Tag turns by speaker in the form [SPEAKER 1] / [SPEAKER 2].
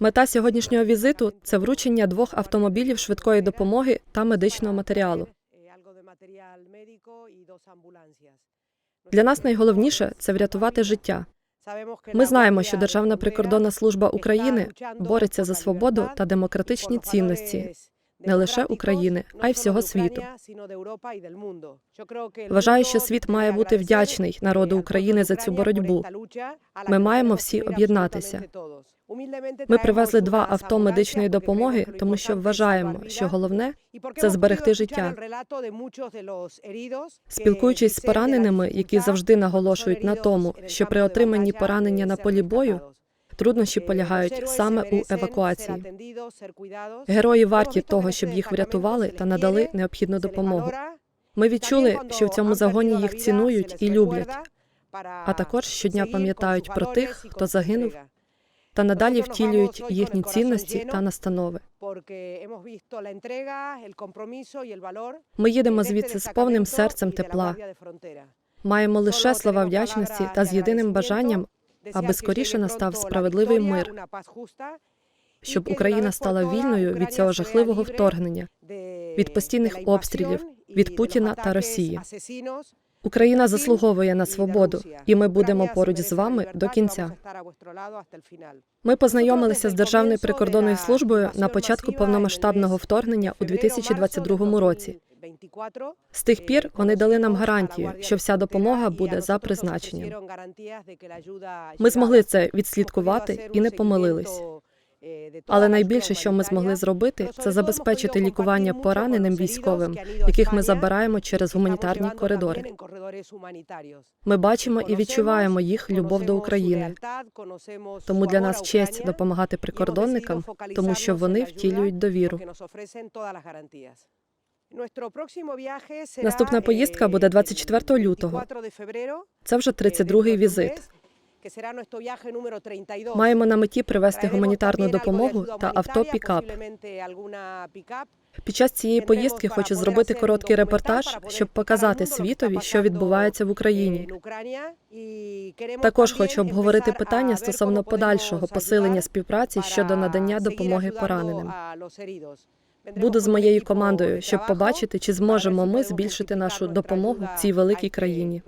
[SPEAKER 1] Мета сьогоднішнього візиту це вручення двох автомобілів швидкої допомоги та медичного матеріалу.
[SPEAKER 2] eh.
[SPEAKER 1] Для нас найголовніше це врятувати життя. Ми знаємо, що Державна прикордонна служба України бореться за свободу та демократичні цінності не лише України, а й всього світу. Вважаю, що світ має бути вдячний
[SPEAKER 2] eh,
[SPEAKER 1] народу України за цю боротьбу. Ми маємо всі об'єднатися. Ми привезли два авто медичної допомоги, тому що вважаємо, що головне це зберегти життя. Спілкуючись з пораненими, які завжди наголошують на тому, що при отриманні поранення
[SPEAKER 2] eh,
[SPEAKER 1] на полі бою. Труднощі
[SPEAKER 2] Eh,
[SPEAKER 1] полягають саме у евакуації. Герої варті того, щоб їх врятували та надали необхідну допомогу. Ми відчули, що в цьому загоні їх цінують і люблять, а також щодня пам'ятають про тих, хто загинув, та надалі втілюють їхні цінності та настанови. Ми їдемо звідси з повним серцем тепла. Маємо лише слова вдячності та з єдиним бажанням, аби скоріше настав справедливий мир, щоб Україна стала вільною від цього жахливого вторгнення. від постійних обстрілів, від Путіна та Росії. Україна заслуговує на свободу, і ми будемо поруч з вами до кінця. Ми познайомилися з Державною прикордонною службою на початку повномасштабного вторгнення у
[SPEAKER 2] febrero, marzo del
[SPEAKER 1] 2022 році.
[SPEAKER 2] 2024,
[SPEAKER 1] З тих пір
[SPEAKER 2] eh,
[SPEAKER 1] вони дали нам гарантію, що вся допомога буде за призначенням. Ми змогли це відслідкувати і не помилились.
[SPEAKER 2] eh,
[SPEAKER 1] Але найбільше, що ми змогли зробити, це забезпечити лікування пораненим військовим, яких ми забираємо через гуманітарні коридори. Ми бачимо і відчуваємо їх любов до України. Тому для нас честь допомагати прикордонникам, тому що вони втілюють довіру. Наступна поїздка
[SPEAKER 2] eh,
[SPEAKER 1] буде
[SPEAKER 2] el
[SPEAKER 1] 24 лютого.
[SPEAKER 2] 24 de febrero,
[SPEAKER 1] Це вже
[SPEAKER 2] eh,
[SPEAKER 1] 32-й
[SPEAKER 2] dentro de un
[SPEAKER 1] візит.
[SPEAKER 2] mes, que será nuestro viaje número 32.
[SPEAKER 1] Маємо на меті привезти гуманітарну допомогу та авто пікап. Під час цієї поїздки хочу зробити короткий репортаж, щоб показати світові, що відбувається в
[SPEAKER 2] eh,
[SPEAKER 1] Україні. Також хочу обговорити питання стосовно подальшого посилення співпраці щодо надання допомоги пораненим. Буду з моєю командою, щоб побачити, чи зможемо ми збільшити нашу допомогу цій великій країні.